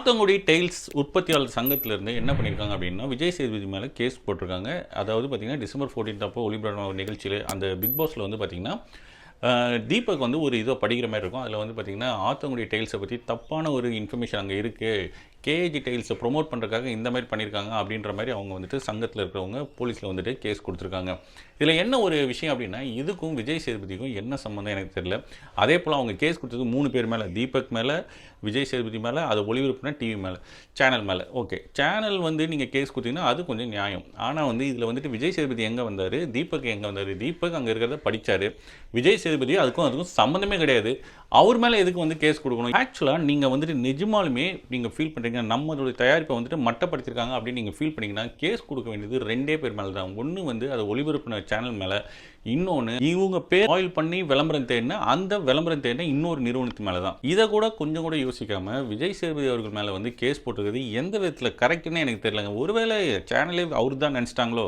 Athangudi tails உற்பத்தியாளர் சங்கத்திலிருந்து என்ன பண்ணியிருக்காங்க அப்படின்னா விஜய் சேதுபதி மேலே கேஸ் போட்டிருக்காங்க. அதாவது பார்த்தீங்கன்னா டிசம்பர் 14th அப்போ ஒளிபரப்பான நிகழ்ச்சியில் அந்த பிக் பாஸில் வந்து பார்த்தீங்கன்னா தீபக் வந்து ஒரு இதோ படிக்கிற மாதிரி இருக்கும். அதில் வந்து பார்த்தீங்கன்னா ஆத்தங்குடி டைல்ஸை பற்றி தப்பான ஒரு இன்ஃபர்மேஷன் அங்கே இருக்குது கேஜி டைல்ஸை ப்ரொமோட் பண்ணுறதுக்காக இந்த மாதிரி பண்ணியிருக்காங்க அப்படின்ற மாதிரி அவங்க வந்துட்டு சங்கத்தில் இருக்கிறவங்க போலீஸில் வந்துட்டு கேஸ் கொடுத்துருக்காங்க. இதில் என்ன ஒரு விஷயம் அப்படின்னா இதுக்கும் விஜய் சேதுபதிக்கும் என்ன சம்மந்தம் எனக்கு தெரியல. அதே போல் அவங்க கேஸ் கொடுத்தது மூணு பேர் மேலே தீபக் மேலே விஜய் சேதுபதி மேலே அதை ஒளிபரப்புனா டிவி மேலே சேனல் மேலே. ஓகே சேனல் வந்து நீங்கள் கேஸ் கொடுத்தீங்கன்னா அது கொஞ்சம் நியாயம். ஆனால் வந்து இதில் வந்துட்டு விஜய் சேதுபதி எங்கே வந்தார்? தீபக் எங்கே வந்தார்? தீபக் அங்கே இருக்கிறத படித்தார் விஜய் சேதுபதி அதுக்கும் அதுக்கும் சம்மந்தமே கிடையாது. அவர் மேலே எதுக்கு வந்து கேஸ் கொடுக்கணும்? ஆக்சுவலாக நீங்கள் வந்துட்டு நிஜமாலுமே நீங்கள் ஃபீல் பண்ணுறீங்க நம்மளுடைய தயாரிப்பை வந்துட்டு மட்டப்படுத்திருக்காங்க அப்படின்னு நீங்கள் ஃபீல் பண்ணிங்கன்னா கேஸ் கொடுக்க வேண்டியது ரெண்டே பேர் மேலே தான் ஒன்று வந்து அதை ஒளிபரப்பின சேனல் மேலே இன்னொன்று இவங்க பேர் ஆயில் பண்ணி விளம்பரம் தேடின அந்த விளம்பரம் தேடின இன்னொரு நிறுவனத்து மேலே தான் இதை கூட கொஞ்சம் கூட யோசிக்காம விஜய் சேதுபதி அவர்கள் மேலே வந்து கேஸ் போட்டிருக்கிறது எந்த விதத்தில் கரெக்டுன்னு எனக்கு தெரியலங்க. ஒருவேளை சேனலே அவர் தான் நினச்சிட்டாங்களோ?